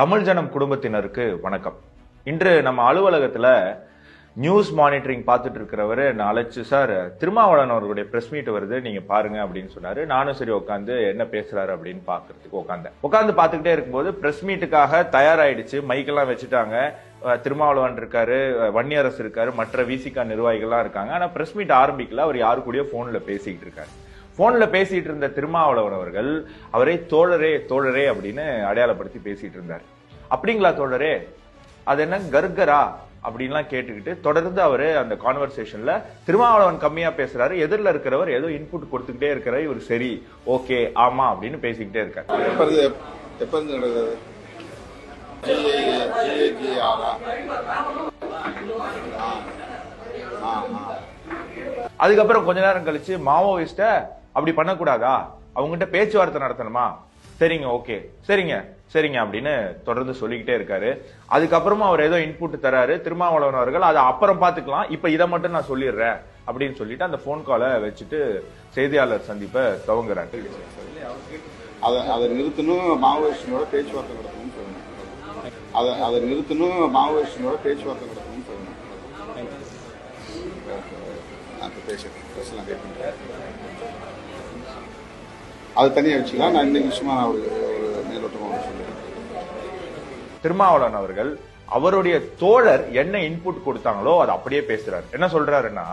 தமிழ் ஜனம் குடும்பத்தினருக்கு வணக்கம். இன்று நம்ம அலுவலகத்துல நியூஸ் மானிட்டரிங் பார்த்துட்டு இருக்கிறவர் நான் அழைச்சு சார் திருமாவளவன் அவர்களுடைய பிரஸ் மீட் வருது நீங்க பாருங்க அப்படின்னு சொன்னாரு. நானும் சரி உட்காந்து என்ன பேசுறாரு அப்படின்னு பாக்குறதுக்கு உட்காந்தேன். உட்காந்து பார்த்துக்கிட்டே இருக்கும்போது பிரஸ் மீட்டுக்காக தயாராயிடுச்சு. மைக்கெல்லாம் வச்சுட்டாங்க. திருமாவளவன் இருக்காரு வன்னியரசு இருக்காரு மற்ற விசிகா நிர்வாகிகள்லாம் இருக்காங்க. ஆனா பிரஸ் மீட் ஆரம்பிக்கல. அவர் யாரு கூடயோ போன்ல பேசிக்கிட்டு இருக்காரு. போன்ல பேசிட்டு இருந்த திருமாவளவன் அவர்கள் அவரை தோழரே தோழரே அப்படின்னு அடையாளப்படுத்தி பேசிட்டு இருந்தார். அப்படிங்களா தோழரே? அது என்ன கர்கரா அப்படின்லாம் கேட்டுக்கிட்டு தொடர்ந்து அவரு அந்த கான்வர்சேஷன்ல திருமாவளவன் கம்மியா பேசுறாரு எதிரில் இருக்கிறவர் ஏதோ இன்புட் கொடுத்துக்கிட்டே இருக்கிறார் இவர் சரி ஓகே ஆமா அப்படின்னு பேசிக்கிட்டே இருக்காரு. அதுக்கப்புறம் கொஞ்ச நேரம் கழிச்சு மாவோயிஸ்ட அப்படி பண்ணக்கூடாதா? அவங்ககிட்ட பேச்சுவார்த்தை நடத்தணுமா? சரிங்க ஓகே சரிங்க சரிங்க அப்படின்னு தொடர்ந்து சொல்லிக்கிட்டே இருக்காரு. அதுக்கப்புறமா அவர் ஏதோ இன்புட் தராரு. திருமாவளவன் அவர்கள் அதை அப்புறம் பாத்துக்கலாம் இப்ப இதை மட்டும் நான் சொல்லிடுறேன் அப்படின்னு சொல்லிட்டு அந்த போன் காலை வச்சுட்டு செய்தியாளர் சந்திப்பை துவங்குறாரு. அதை அதை நிறுத்தணும் மாவோயிஸ்டனோட பேச்சுவார்த்தை நடத்தணும்னு சொல்லணும் அதை அதை நிறுத்தணும் மாவோயிஸ்டனோட பேச்சுவார்த்தை நடத்தணும்னு சொல்லணும் நான் இப்போ பேசுறேன் பேசலாம் கேட்குறேன் அது தனியாக வச்சுக்கலாம் நான் இந்த விஷயமா நான் ஒரு மேலோட்டமாக திருமாவளவன் அவர்கள் அவருடைய தோழர் என்ன இன்புட் கொடுத்தாங்களோ அதை அப்படியே பேசுறாரு. என்ன சொல்றாருன்னா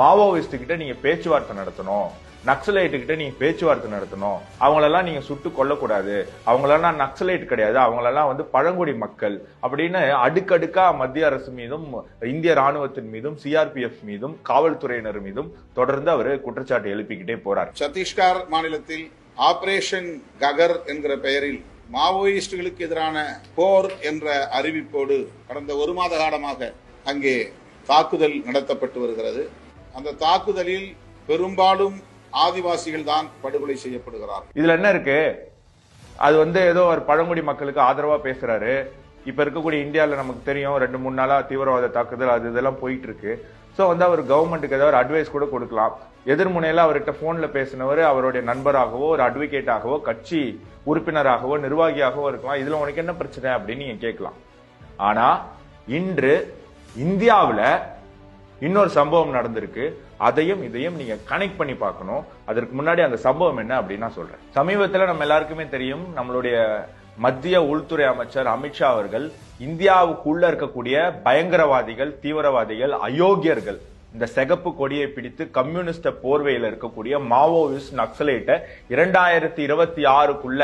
மாவோயிஸ்ட் கிட்ட நீங்க பேச்சுவார்த்தை நடத்தணும். நக்சலைட்டு கிட்ட நீங்க பேச்சுவார்த்தை நடத்தணும். அவங்களெல்லாம் நீங்க சுட்டு கொல்லக்கூடாது. அவங்களெல்லாம் நக்சலைட் கிடையாது. அவங்களெல்லாம் வந்து பழங்குடி மக்கள் அப்படின்னு அடுக்கடுக்கா மத்திய அரசு மீதும் இந்திய ராணுவத்தின் மீதும் சிஆர்பிஎஃப் மீதும் காவல்துறையினர் மீதும் தொடர்ந்து அவர் குற்றச்சாட்டு எழுப்பிக்கிட்டே போறார். சத்தீஸ்கர் மாநிலத்தில் ஆபரேஷன் ககர் என்கிற பெயரில் மாவோயிஸ்டுகளுக்கு எதிரான போர் என்ற அறிவிப்போடு கடந்த ஒரு மாத காலமாக அங்கே தாக்குதல் நடத்தப்பட்டு வருகிறது. அந்த தாக்குதலில் பெரும்பாலும் ஆதிவாசிகள் தான் படுகொலை செய்யப்படுகிறார் இதுல என்ன இருக்கு? அது வந்து ஏதோ ஒரு பழங்குடி மக்களுக்கு ஆதரவா பேசுறாரு. இப்ப இருக்கக்கூடிய இந்தியாவில் நமக்கு தெரியும் ரெண்டு மூணு நாளா தீவிரவாத தாக்குதல் அது இதெல்லாம் போயிட்டு இருக்கு ஸோ வந்து அவர் கவர்மெண்ட்டுக்கு ஏதாவது ஒரு அட்வைஸ் கூட கொடுக்கலாம். எதிர்முனையில் அவர்கிட்ட ஃபோனில் பேசினவர் அவருடைய நண்பராகவோ ஒரு அட்வொகேட்டாகவோ கட்சி உறுப்பினராகவோ நிர்வாகியாகவோ இருக்கலாம். இதில் உனக்கு என்ன பிரச்சனை அப்படின்னு நீங்கள் கேட்கலாம். ஆனால் இன்று இந்தியாவில் இன்னொரு சம்பவம் நடந்திருக்கு. அதையும் இதையும் நீங்க கனெக்ட் பண்ணி பார்க்கணும். அதற்கு முன்னாடி அந்த சம்பவம் என்ன அப்படின்னு நான் சொல்றேன். சமீபத்தில் நம்ம எல்லாருக்குமே தெரியும் நம்மளுடைய மத்திய உள்துறை அமைச்சர் அமித்ஷா அவர்கள் இந்தியாவுக்குள்ள இருக்கக்கூடிய பயங்கரவாதிகள் தீவிரவாதிகள் அயோக்கியர்கள் இந்த சிகப்பு கொடியை பிடித்து கம்யூனிஸ்ட போர்வையில் இருக்கக்கூடிய மாவோயிஸ்ட் நக்சலைட்டை இரண்டாயிரத்தி இருபத்தி ஆறுக்குள்ள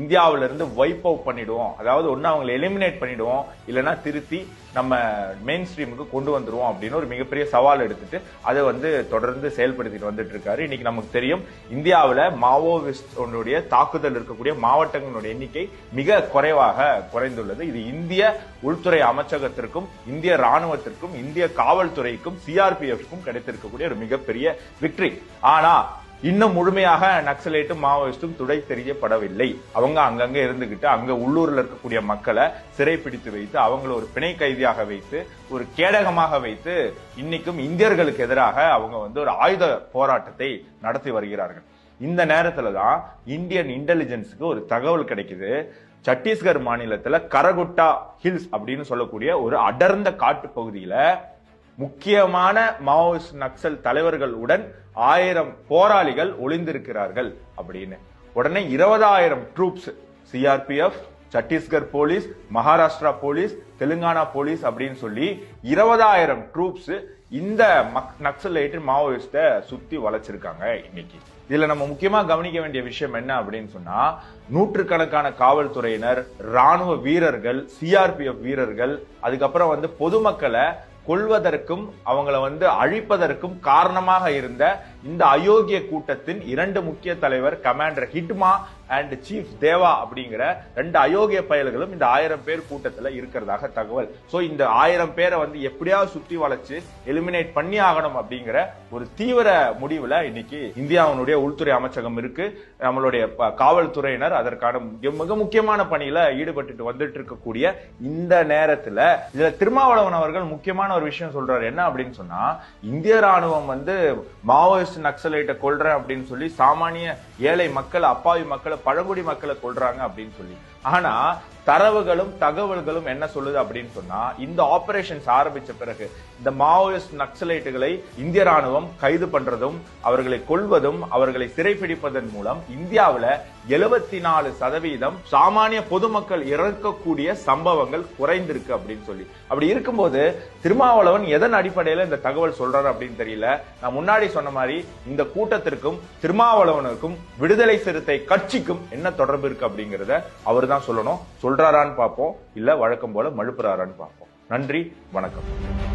இந்தியாவில இருந்து வைப் அவுட் பண்ணிடுவோம். அதாவது ஒன்னு அவங்களை எலிமினேட் பண்ணிடுவோம். இல்லைன்னா திருத்தி நம்ம மெயின் ஸ்ட்ரீமுக்கு கொண்டு வந்துருவோம் அப்படின்னு ஒரு மிகப்பெரிய சவால் எடுத்துட்டு அதை வந்து தொடர்ந்து செயல்படுத்திட்டு வந்துட்டு இருக்காரு. இன்னைக்கு நமக்கு தெரியும் இந்தியாவில் மாவோவிஸ்டனுடைய தாக்குதல் இருக்கக்கூடிய மாவட்டங்களுடைய எண்ணிக்கை மிக குறைவாக குறைந்துள்ளது. இது இந்திய உள்துறை அமைச்சகத்திற்கும் இந்திய ராணுவத்திற்கும் இந்திய காவல்துறைக்கும் சிஆர்பிஎஃப்க்கும் கிடைத்திருக்கக்கூடிய ஒரு மிகப்பெரிய விக்டரி ஆனா இன்னும் முழுமையாக நக்சலைட்டும் மாவோயிஸ்டும் துடை தெரியப்படவில்லை. அவங்க அங்கங்க இருந்துகிட்டு அங்க உள்ளூர்ல இருக்கக்கூடிய மக்களை சிறைப்பிடித்து வைத்து அவங்கள ஒரு பிணை கைதியாக வைத்து ஒரு கேடகமாக வைத்து இன்னைக்கும் இந்தியர்களுக்கு எதிராக அவங்க வந்து ஒரு ஆயுத போராட்டத்தை நடத்தி வருகிறார்கள். இந்த நேரத்துல தான் இந்தியன் இன்டெலிஜென்ஸுக்கு ஒரு தகவல் கிடைக்குது. சத்தீஸ்கர் மாநிலத்துல கரகுட்டா ஹில்ஸ் அப்படின்னு சொல்லக்கூடிய ஒரு அடர்ந்த காட்டு பகுதியில முக்கியமான மாவோயிஸ்ட் நக்சல் தலைவர்களுடன் ஆயிரம் போராளிகள் ஒளிந்திருக்கிறார்கள் அப்படின்னு. உடனே இருபதாயிரம் troops CRPF Chhattisgarh police Maharashtra police Telangana police அப்படின்னு சொல்லி இருபதாயிரம் ட்ரூப்ஸ் இந்த நக்சலைட் மாவோயிஸ்ட சுத்தி வளைச்சிருக்காங்க இன்னைக்கு. இதுல நம்ம முக்கியமா கவனிக்க வேண்டிய விஷயம் என்ன அப்படின்னு சொன்னா நூற்றுக்கணக்கான காவல்துறையினர் ராணுவ வீரர்கள் சிஆர்பிஎஃப் வீரர்கள் அதுக்கப்புறம் வந்து பொதுமக்களை கொள்வதற்கும் அவங்கள வந்து அழிப்பதற்கும் காரணமாக இருந்த இந்த அயோக்கிய கூட்டத்தின் இரண்டு முக்கிய தலைவர் commander Hidma and chief Deva அப்படிங்கிற ரெண்டு அயோக்கிய பயல்களும் இந்த ஆயிரம் பேர் கூட்டத்தில் இருக்கிறதாக தகவல். ஸோ இந்த ஆயிரம் பேரை வந்து எப்படியாவது சுற்றி வளைச்சு எலிமினேட் பண்ணி ஆகணும் அப்படிங்கிற ஒரு தீவிர முடிவில் இன்னைக்கு இந்தியாவினுடைய உள்துறை அமைச்சகம் இருக்கு. நம்மளுடைய காவல்துறையினர் அதற்கான மிக- மிக முக்கியமான பணியில ஈடுபட்டுட்டு வந்துட்டு இருக்கக்கூடிய இந்த நேரத்தில் இதுல திருமாவளவன் அவர்கள் முக்கியமான ஒரு விஷயம் சொல்றாரு. என்ன அப்படின்னு சொன்னா இந்திய ராணுவம் வந்து மாவோயிஸ்ட் நக்சலைட்டை கொள்றேன் அப்படின்னு சொல்லி சாமானிய ஏழை மக்களை அப்பாவி மக்களை பழங்குடி மக்களை கொள்றாங்க அப்படின்னு சொல்லி. ஆனா தரவுகளும் தகவல்களும் என்ன சொல்லுது அப்படின்னு சொன்னா இந்த ஆபரேஷன்ஸ் ஆரம்பிச்ச பிறகு இந்த மாவோயிஸ்ட் நக்சலைட்டுகளை இந்திய ராணுவம் கைது பண்றதும் அவர்களை கொள்வதும் அவர்களை சிறைப்பிடிப்பதன் மூலம் இந்தியாவுல எழுபத்தி நாலு சதவீதம் சாமானிய பொதுமக்கள் இறக்கக்கூடிய சம்பவங்கள் குறைந்திருக்கு அப்படின்னு சொல்லி. அப்படி இருக்கும்போது திருமாவளவன் எதன் அடிப்படையில இந்த தகவல் சொல்றாரு அப்படின்னு தெரியல. நான் முன்னாடி சொன்ன மாதிரி இந்த கூட்டத்திற்கும் திருமாவளவனுக்கும் விடுதலை சிறுத்தை கட்சிக்கும் என்ன தொடர்பு இருக்கு அப்படிங்கறத அவர் தான் சொல்லணும். சொல்றாரான்னு பார்ப்போம். இல்ல வழக்கம் போல மழுப்புறாரான்னு பார்ப்போம். நன்றி வணக்கம்.